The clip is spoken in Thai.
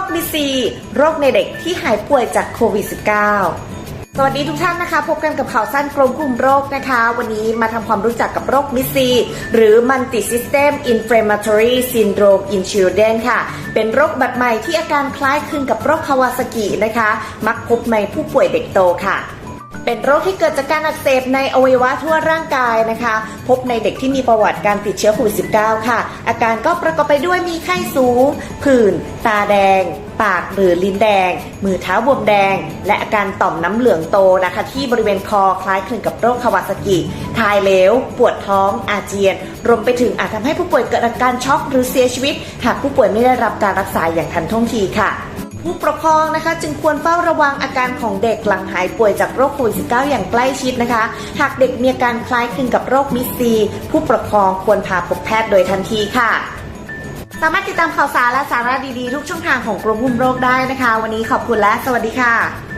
คมิซีโรคในเด็กที่หายป่วยจากโควิด -19 สวัสดีทุกท่านนะคะ พบกันกับข่าวสั้นกรมคุมโรคนะคะ วันนี้มาทำความรู้จักกับโรคมิซีหรือ Multi System Inflammatory Syndrome in Children ค่ะ เป็นโรคบัดใหม่ที่อาการคล้ายคลึงกับโรคคาวาซากินะคะ มักพบในผู้ป่วยเด็กโตค่ะ เป็นโรคที่เกิดจากการอักเสบในอวัยวะทั่วร่างกายนะคะ พบในเด็กที่มีประวัติการติดเชื้อโควิด -19 ค่ะ อาการก็ประกอบไปด้วยมีไข้สูง ผื่น ตาแดง ปากหรือลิ้นแดง มือเท้าบวมแดง และอาการต่อมน้ำเหลืองโตนะคะ ที่บริเวณคอคล้ายคลึงกับโรคคาวาซากิถ่ายเหลว ปวดท้อง อาเจียน รวมไปถึงอาจทำให้ผู้ป่วยเกิดอาการช็อกหรือเสียชีวิต หากผู้ป่วยไม่ได้รับการรักษาอย่างทันท่วงทีค่ะ ผู้ปกครองนะคะ จึงควรเฝ้าระวังอาการของเด็กหลังหายป่วยจากโรคโควิด -19 อย่างใกล้ชิดนะคะ หากเด็กมีอาการคล้ายคลึงกับโรคมิสซี ผู้ปกครองควรพาพบแพทย์โดยทันทีค่ะ สามารถติดตามข่าวสารและสาระดีๆ ทุกช่องทางของกรมคุมโรคได้นะคะ วันนี้ขอบคุณและสวัสดีค่ะ